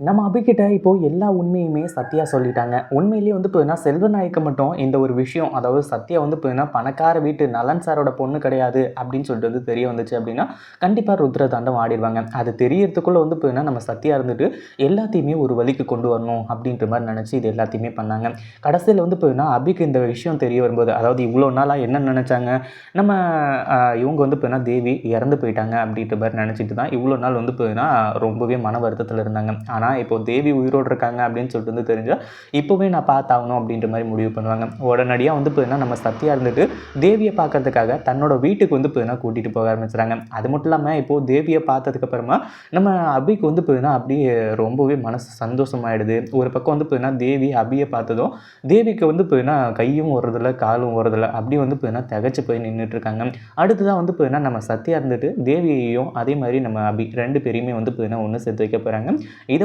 நம்ம அபிகிட்ட இப்போது எல்லா உண்மையுமே சத்யா சொல்லிட்டாங்க. உண்மையிலேயே வந்து பார்த்தீங்கன்னா செல்வநாயக்க மட்டும் இந்த ஒரு விஷயம் அதாவது சத்யா வந்து பார்த்தீங்கன்னா பணக்கார வீட்டு நலன் சாரோட பொண்ணு கிடையாது அப்படின்னு சொல்லிட்டு வந்து தெரிய வந்துச்சு அப்படின்னா கண்டிப்பாக ருத்ர தாண்டம் ஆடிடுவாங்க. அது தெரியறதுக்குள்ளே வந்து பார்த்தீங்கன்னா நம்ம சத்யா இருந்துட்டு எல்லாத்தையுமே ஒரு வழிக்கு கொண்டு வரணும் அப்படின்ற மாதிரி நினச்சி இது எல்லாத்தையுமே பண்ணாங்க. கடைசியில் வந்து பார்த்தீங்கன்னா அபிக்கு இந்த விஷயம் தெரிய வரும்போது அதாவது இவ்வளோ நாளாக என்ன நினச்சாங்க? நம்ம இவங்க வந்து பார்த்தீங்கன்னா தேவி இறந்து போயிட்டாங்க அப்படின்ற மாதிரி நினச்சிட்டு தான் இவ்வளோ நாள் வந்து பார்த்தீங்கன்னா ரொம்பவே மன வருத்தத்தில் இருந்தாங்க. ஆனால் இப்போ தேவி உயிரோடு இருக்காங்க அப்படின்னு சொல்லிட்டு வந்து தெரிஞ்சால் இப்போவே நான் பார்த்தாகணும் அப்படின்ற மாதிரி முடிவு பண்ணுவாங்க. உடனடியாக வந்து பார்த்தீங்கன்னா நம்ம சத்யா இருந்துட்டு தேவியை பார்க்கறதுக்காக தன்னோட வீட்டுக்கு வந்து பார்த்தீங்கன்னா கூட்டிகிட்டு போக ஆரம்பிச்சுறாங்க அது மட்டும் இல்லாமல் இப்போது தேவியை பார்த்ததுக்கப்புறமா நம்ம அபிக்கு வந்து பார்த்தீங்கன்னா அப்படியே ரொம்பவே மனசு சந்தோஷமாயிடுது. ஒரு பக்கம் வந்து பார்த்தீங்கன்னா தேவி அபியை பார்த்ததும் தேவிக்கு வந்து பார்த்தீங்கன்னா கையும் ஓடுறதில்ல காலும் ஓடுறதில்ல அப்படி வந்து பார்த்தீங்கன்னா திகச்சு போய் நின்றுட்டு இருக்காங்க. அடுத்ததான் வந்து பார்த்தீங்கன்னா நம்ம சத்யா இருந்துட்டு தேவியையும் அதே மாதிரி நம்ம அபி ரெண்டு பேரையுமே வந்து பார்த்தீங்கன்னா ஒன்று சேர்த்து வைக்க போகிறாங்க இதை